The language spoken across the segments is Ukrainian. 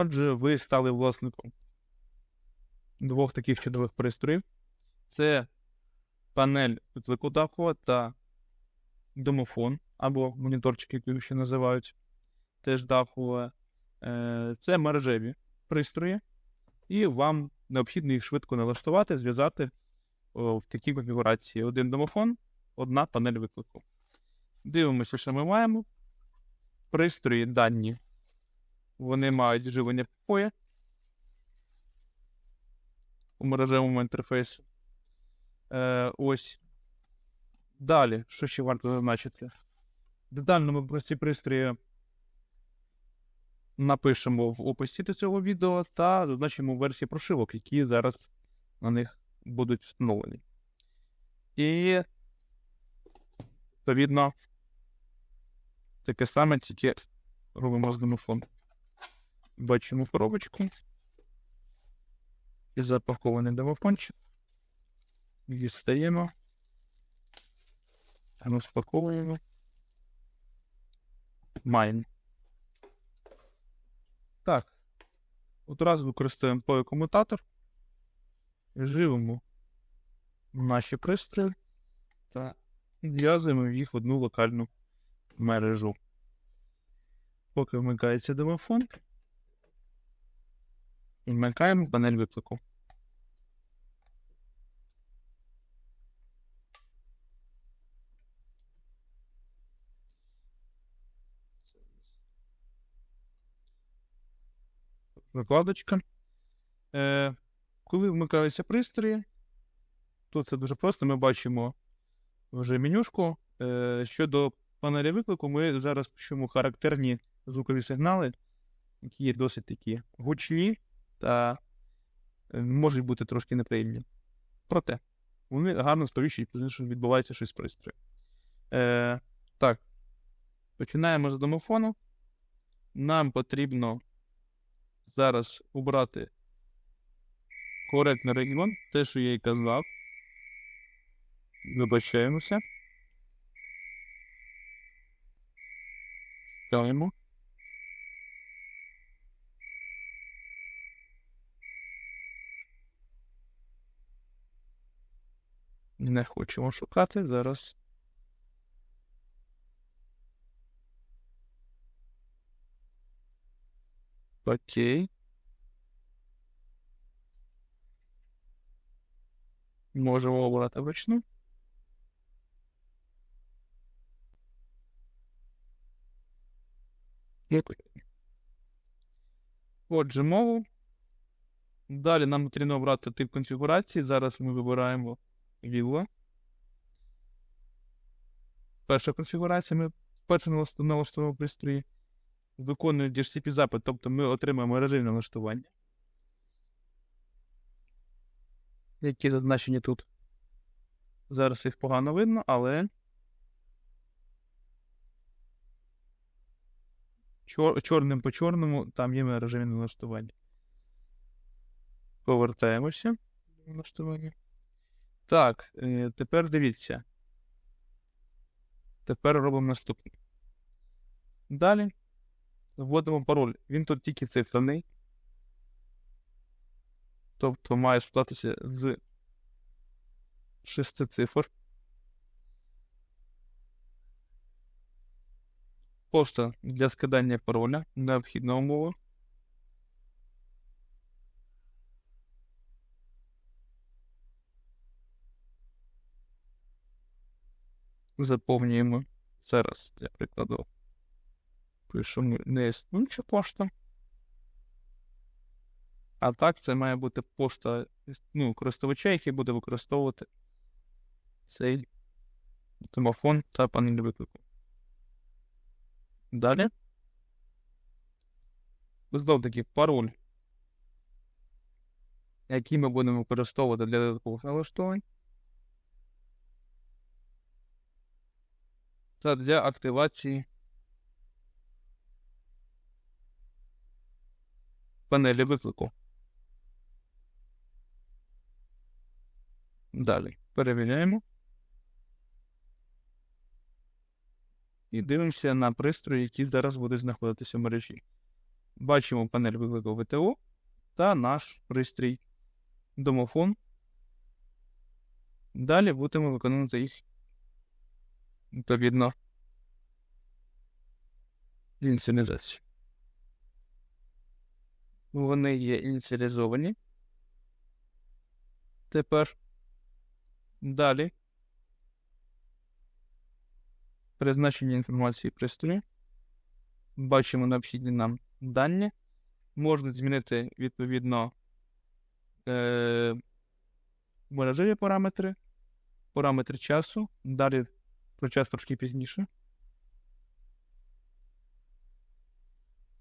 Отже, ви стали власником двох таких чудових пристроїв. Це панель виклику дахова та домофон, або моніторчик, який ще називають, теж дахова. Е, Це мережеві пристрої, і вам необхідно їх швидко налаштувати, зв'язати в такій конфігурації. Один домофон, одна панель виклику. Дивимося, що ми маємо. Пристрої дані. Вони мають живлення PoE у мережевому інтерфейсі. Е, ось. Далі, що ще варто зазначити? Детально ми про ці пристрої напишемо в описі до цього відео та зазначимо версії прошивок, які зараз на них будуть встановлені. І, відповідно, таке саме тільки робимо з домофон. Бачимо коробочку. І запакований домофончик. Дістаємо. Розпаковуємо. Маємо. Так. Одразу використовуємо PoE-комутатор. Живемо наші пристрої та зв'язуємо їх в одну локальну мережу. Поки вмикається домофон, вмикаємо панель виклику. Викладочка. Е, коли вмикаються пристрої, то це дуже просто. Ми бачимо вже менюшку. Е, щодо панелі виклику, ми зараз почуємо характерні звукові сигнали, які є досить такі гучні та е, можуть бути трошки неприємні. Проте, вони гарно сповіщують, що відбувається щось пристрою. Е, так, починаємо з домофону. Нам потрібно зараз убрати коректний регіон, те, що я й казав. Вибачаємося. Ставимо. Не хочемо шукати зараз. Окей. Можемо обрати вручну. Отже, мову. Далі нам потрібно обрати тип конфігурації. Зараз ми вибираємо Villa. Перша конфігурація. Ми вперше налаштовуємо пристрої. Виконує DHCP запит, тобто ми отримаємо режим налаштування. Які зазначені тут. Зараз їх погано видно, але. Чор... Чорним по чорному там є режим налаштування. Повертаємося до налаштування. Так, е, тепер дивіться. Тепер робимо наступне. Далі вводимо пароль. Він тут тільки циферний. Тобто має складатися з 6 цифр. Пошта для скидання пароля. Необхідна умова. Заповнюємо зараз, для прикладу. Пишемо не існуюча пошта. А так, це має бути пошта ну, користувача, який буде використовувати цей домофон та панель виклику. Далі. Знов таки пароль, який ми будемо використовувати для додаткових налаштувань. Та для активації панелі виклику. Далі. Перевіряємо. І дивимося на пристрої, які зараз будуть знаходитися в мережі. бачимо панель виклику ВТО та наш пристрій домофон. Далі будемо виконувати їх відповідно ініціалізацію. Вони є ініціалізовані. Тепер далі призначення інформації пристрою. Бачимо необхідні нам дані. Можна змінити відповідно е, мережеві параметри, параметри часу. Далі про час трошки пізніше.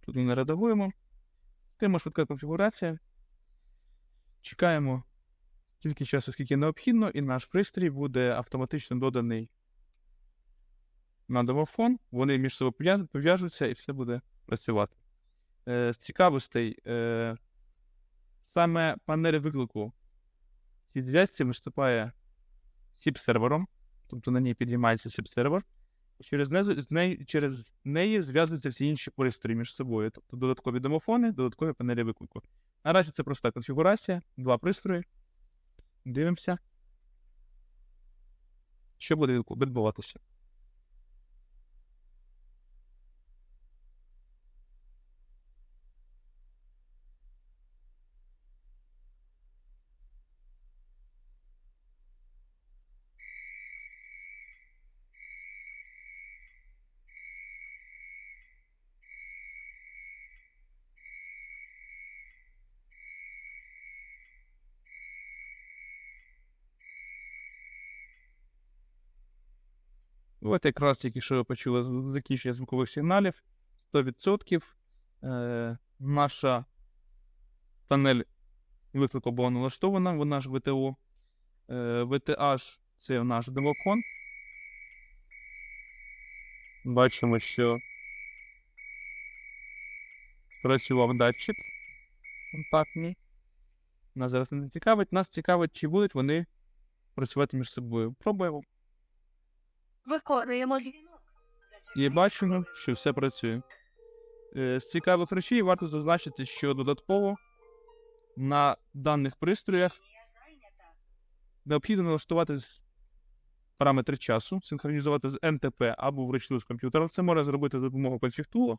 Тут ми не редагуємо. Тема швидка конфігурація. Чекаємо стільки часу, скільки необхідно, і наш пристрій буде автоматично доданий на домофон. Вони між собою пов'яжуться і все буде працювати. Е, з цікавостей, е, саме панель виклику цій зв'язці виступає SIP-сервером, тобто на ній підіймається SIP-сервер. І Через, неї- з неї, через неї зв'язуються всі інші пристрої між собою, тобто додаткові домофони, додаткові панелі виклику. Наразі це проста конфігурація, два пристрої. Дивимося. Що буде відбуватися? От якраз тільки що почули закінчення звукових сигналів. 100% е, наша панель виклику була налаштована, вона ж ВТО. Е, VTH це наш домофон. Бачимо, що працював датчик контактний. Нас зараз не цікавить. Нас цікавить, чи будуть вони працювати між собою. Пробуємо. Виконуємо. І бачимо, що все працює. Е, З цікавих речей варто зазначити, що додатково на даних пристроях необхідно налаштувати параметри часу, синхронізувати з НТП або вручну з комп'ютера. Це можна зробити за допомогою конфігтула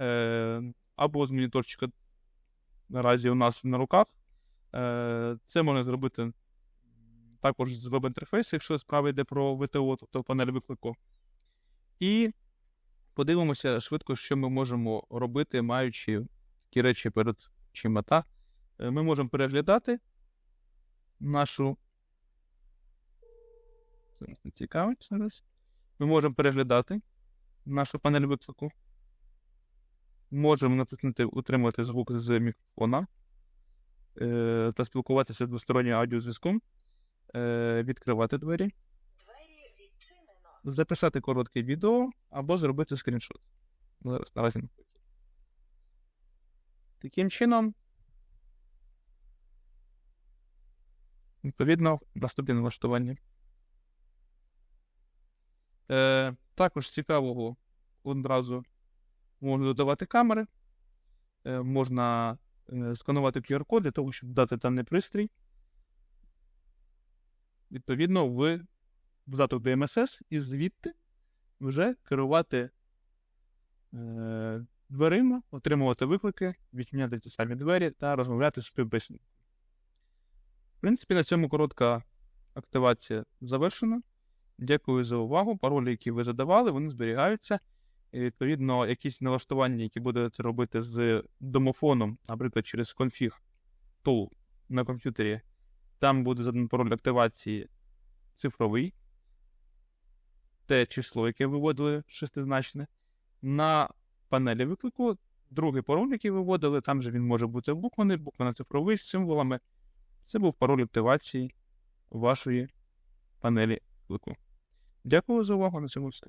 е, або з моніторчика наразі у нас на руках. Е, Це можна зробити також з веб-інтерфейсу, якщо справа йде про ВТО, тобто панель виклику. І подивимося швидко, що ми можемо робити, маючи такі речі перед очима. Та? Е, Ми можемо переглядати нашу. Цікавить зараз. Ми можемо переглядати нашу панель виклику. Можемо натиснути утримувати звук з мікрофона е, та спілкуватися з двостороннім аудіозв'язком, е, відкривати двері записати коротке відео або зробити скріншот. Ну, Зараз наразі не хочу. Таким чином, відповідно, наступне налаштування. Е, також цікавого одразу можна додавати камери, е, можна е, сканувати QR-код для того, щоб дати даний пристрій. Відповідно, в додаток до MSS і звідти вже керувати е, дверима, отримувати виклики, відчиняти ті самі двері та розмовляти з співбесідником. В принципі, на цьому коротка активація завершена. Дякую за увагу. Паролі, які ви задавали, вони зберігаються. І, відповідно, якісь налаштування, які будете робити з домофоном, наприклад, через конфіг tool на комп'ютері, там буде заданий пароль активації цифровий те число, яке виводили шестизначне. На панелі виклику другий пароль, який виводили, там же він може бути букваний, буква цифровий з символами. Це був пароль активації вашої панелі виклику. Дякую за увагу на цьому все.